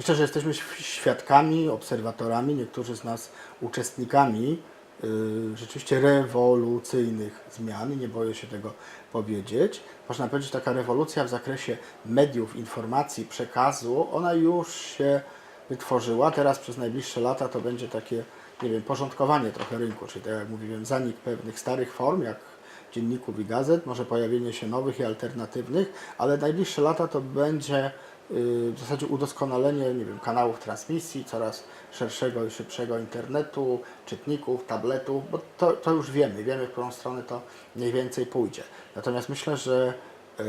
Myślę, że jesteśmy świadkami, obserwatorami, niektórzy z nas uczestnikami y, rzeczywiście rewolucyjnych zmian nie boję się tego powiedzieć. Można powiedzieć, taka rewolucja w zakresie mediów, informacji, przekazu, ona już się wytworzyła. Teraz przez najbliższe lata to będzie takie, nie wiem, porządkowanie trochę rynku, czyli tak jak mówiłem, zanik pewnych starych form, jak dzienników i gazet, może pojawienie się nowych i alternatywnych, ale najbliższe lata to będzie w zasadzie udoskonalenie nie wiem, kanałów transmisji, coraz szerszego i szybszego internetu, czytników, tabletów, bo to, to już wiemy, wiemy w którą stronę to mniej więcej pójdzie. Natomiast myślę, że y,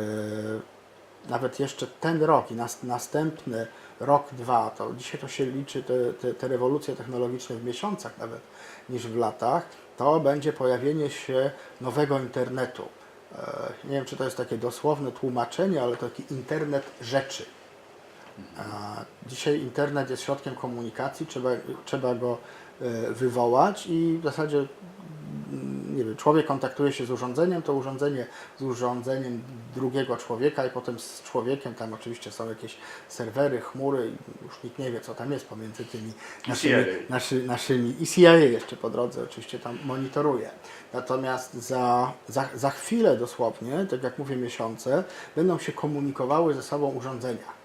nawet jeszcze ten rok i nas, następny rok, dwa, to dzisiaj to się liczy te, te, te rewolucje technologiczne w miesiącach nawet niż w latach, to będzie pojawienie się nowego internetu. E, Nie wiem, czy to jest takie dosłowne tłumaczenie, ale to taki internet rzeczy. Dzisiaj internet jest środkiem komunikacji, trzeba, trzeba go e, wywołać i w zasadzie mm, nie wiem, człowiek kontaktuje się z urządzeniem, to urządzenie z urządzeniem drugiego człowieka i potem z człowiekiem, tam oczywiście są jakieś serwery, chmury już nikt nie wie co tam jest pomiędzy tymi naszymi, naszy, naszymi i CIA jeszcze po drodze oczywiście tam monitoruje. Natomiast za, za, za chwilę dosłownie, tak jak mówię miesiące, będą się komunikowały ze sobą urządzenia.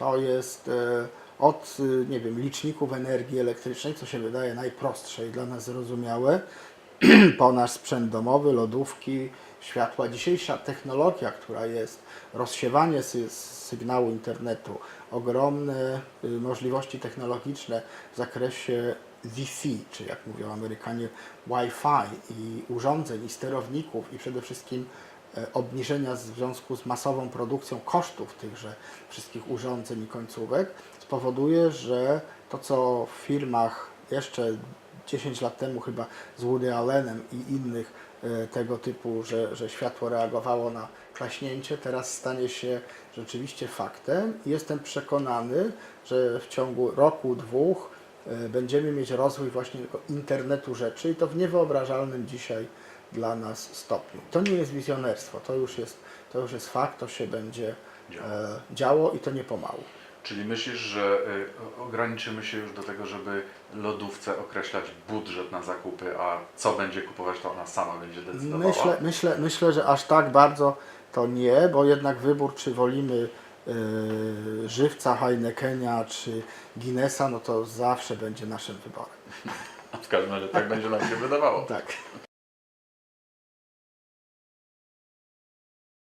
To jest e, od, y, nie wiem, liczników energii elektrycznej, co się wydaje najprostsze i dla nas zrozumiałe, po nasz sprzęt domowy, lodówki, światła. Dzisiejsza technologia, która jest, rozsiewanie sy sygnału internetu, ogromne y, możliwości technologiczne w zakresie Wi-Fi, czy jak mówią Amerykanie Wi-Fi i urządzeń, i sterowników, i przede wszystkim obniżenia w związku z masową produkcją kosztów tychże wszystkich urządzeń i końcówek spowoduje, że to co w firmach jeszcze 10 lat temu chyba z Woody Allenem i innych e, tego typu, że, że światło reagowało na klaśnięcie, teraz stanie się rzeczywiście faktem. I jestem przekonany, że w ciągu roku, dwóch e, będziemy mieć rozwój właśnie internetu rzeczy i to w niewyobrażalnym dzisiaj dla nas stopniu. To nie jest wizjonerstwo, to już jest, to już jest fakt, to się będzie Działo. e, działo i to nie pomału. Czyli myślisz, że y, ograniczymy się już do tego, żeby lodówce określać budżet na zakupy, a co będzie kupować, to ona sama będzie decydowała? Myślę, myślę, myślę, że aż tak bardzo to nie, bo jednak wybór, czy wolimy e, żywca Heinekenia, czy Guinnessa, no to zawsze będzie naszym wyborem. W każdym razie tak będzie nam się wydawało. Tak.